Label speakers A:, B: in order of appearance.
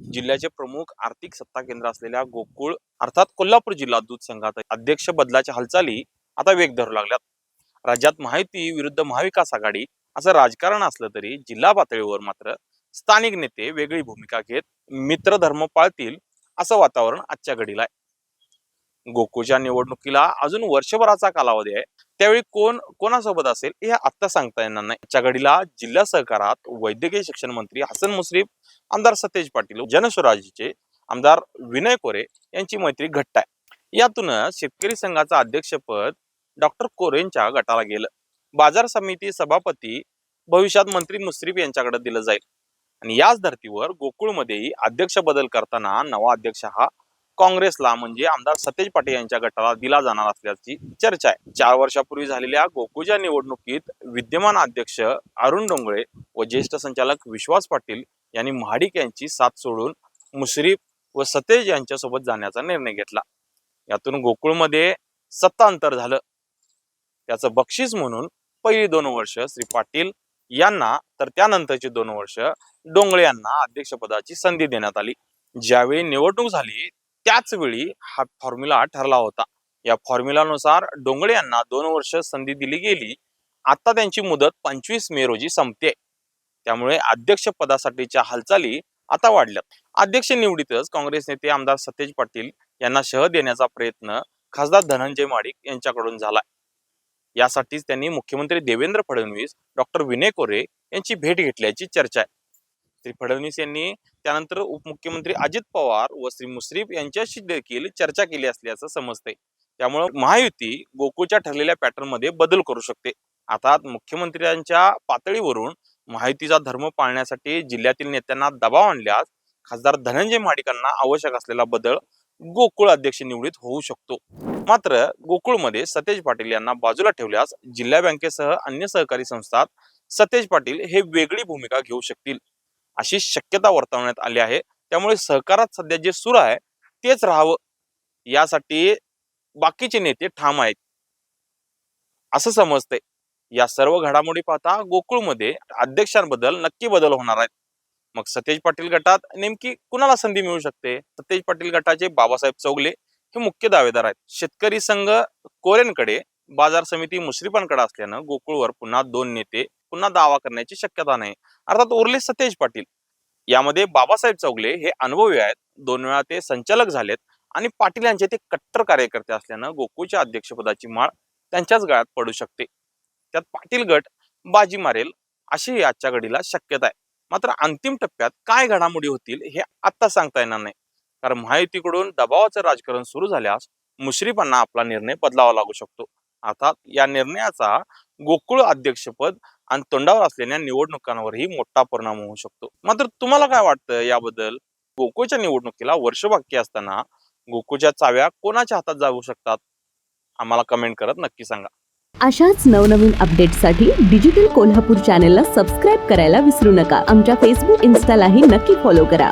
A: जिल्ह्याचे प्रमुख आर्थिक सत्ता केंद्र असलेल्या गोकुळ अर्थात कोल्हापूर जिल्हा दूध संघात अध्यक्ष बदलाच्या हालचाली आता वेग धरू लागल्यात. राज्यात महायुती विरुद्ध महाविकास आघाडी असं राजकारण असलं तरी जिल्हा पातळीवर मात्र स्थानिक नेते वेगळी भूमिका घेत मित्र धर्म पाळतील असं वातावरण आजच्या घडीला आहे. गोकुळच्या निवडणुकीला अजून वर्षभराचा कालावधी आहे. त्यावेळी कोण कोणासोबत असेल हे आत्ता सांगता येणार नाही. आजच्या घडीला जिल्हा सहकारात वैद्यकीय शिक्षण मंत्री हसन मुश्रीफ आमदार सतेज पाटील जनस्वराज्यचे आमदार विनय कोरे यांची मैत्री घट्ट आहे. यातूनच शेतकरी संघाचं अध्यक्षपद डॉक्टर कोरेंच्या गटाला गेलं. बाजार समिती सभापती भविष्यात मंत्री मुश्रीफ यांच्याकडे दिलं जाईल. आणि याच धर्तीवर गोकुळमध्येही अध्यक्ष बदल करताना नवा अध्यक्ष हा काँग्रेसला म्हणजे आमदार सतेज पाटील यांच्या गटाला दिला जाणार असल्याची चर्चा आहे. चार वर्षापूर्वी झालेल्या गोकुळच्या निवडणुकीत विद्यमान अध्यक्ष अरुण डोंगळे व ज्येष्ठ संचालक विश्वास पाटील यांनी महाडिक यांची साथ सोडून मुश्रीफ व सतेज यांच्यासोबत जाण्याचा निर्णय घेतला. यातून गोकुळमध्ये सत्तांतर झालं. त्याचं बक्षीस म्हणून पहिली दोन वर्ष श्री पाटील यांना तर त्यानंतरची दोन वर्ष डोंगळे यांना अध्यक्षपदाची संधी देण्यात आली. ज्यावेळी निवडणूक झाली त्याच वेळी हा फॉर्म्युला ठरला होता. या फॉर्म्युलानुसार डोंगळे यांना दोन वर्ष संधी दिली गेली. आता त्यांची मुदत पंचवीस मे रोजी संपते. त्यामुळे अध्यक्ष पदासाठीच्या हालचाली आता वाढल्यात. अध्यक्ष निवडीतच काँग्रेस नेते आमदार सतेज पाटील यांना शह देण्याचा प्रयत्न खासदार धनंजय माडिक यांच्याकडून झालाय. यासाठीच त्यांनी मुख्यमंत्री देवेंद्र फडणवीस डॉक्टर विनय कोरे यांची भेट घेतल्याची चर्चा आहे. श्री फडणवीस यांनी त्यानंतर उपमुख्यमंत्री अजित पवार व श्री मुश्रीफ यांच्याशी देखील चर्चा केली असल्याचं समजतंय. त्यामुळे महायुती गोकुळच्या ठरलेल्या पॅटर्नमध्ये बदल करू शकते. आता मुख्यमंत्र्यांच्या पातळीवरून महायुतीचा धर्म पाळण्यासाठी जिल्ह्यातील नेत्यांना दबाव आणल्यास खासदार धनंजय महाडिकांना आवश्यक असलेला बदल गोकुळ अध्यक्ष निवडीत होऊ शकतो. मात्र गोकुळमध्ये सतेज पाटील यांना बाजूला ठेवल्यास जिल्हा बँकेसह अन्य सहकारी संस्थात सतेज पाटील हे वेगळी भूमिका घेऊ शकतील. अशी शक्यता वर्तवण्यात आली आहे. त्यामुळे सहकारात सध्या जे सुर आहे तेच राहावं यासाठी बाकीचे नेते ठाम आहेत. असं समजतंय. या सर्व घडामोडी पाहता गोकुळमध्ये अध्यक्षांबद्दल नक्की बदल होणार आहेत. मग सतेज पाटील गटात नेमकी कुणाला संधी मिळू शकते? सतेज पाटील गटाचे बाबासाहेब चौगले हे मुख्य दावेदार आहेत. शेतकरी संघ कोरेनकडे बाजार समिती मुश्रीफांकडे असल्यानं गोकुळवर पुन्हा दोन नेते पुन्हा दावा करण्याची शक्यता नाही. अर्थात उरले सतेज पाटील यामध्ये बाबासाहेब चौगले हे अनुभवी आहेत. दोन वेळा ते संचालक झालेत आणि पाटील यांचे ते कट्टर कार्यकर्ते असल्यानं गोकुळच्या अध्यक्षपदाची माळ त्यांच्याच गळ्यात पडू शकते. त्यात पाटील गट बाजी मारेल अशी आजच्या घडीला शक्यता आहे. मात्र अंतिम टप्प्यात काय घडामोडी होतील हे आता सांगता येणार नाही. कारण महायुतीकडून दबावाचं राजकारण सुरू झाल्यास मुश्रीफांना आपला निर्णय बदलावा लागू शकतो. अर्थात या निर्णयाचा गोकुळ अध्यक्षपद आणि तोंडावर असलेल्या निवडणुकांवरही मोठा परिणाम होऊ शकतो. मात्र तुम्हाला काय वाटतं याबद्दल? गोकुळच्या निवडणुकीला वर्ष बाकी असताना गोकुळच्या चाव्या कोणाच्या हातात जाऊ शकतात? आम्हाला कमेंट करत नक्की सांगा.
B: अशाच नवनवीन अपडेटसाठी डिजिटल कोल्हापूर चॅनेलला सबस्क्राईब करायला विसरू नका. आमच्या फेसबुक इन्स्टालाही नक्की फॉलो करा.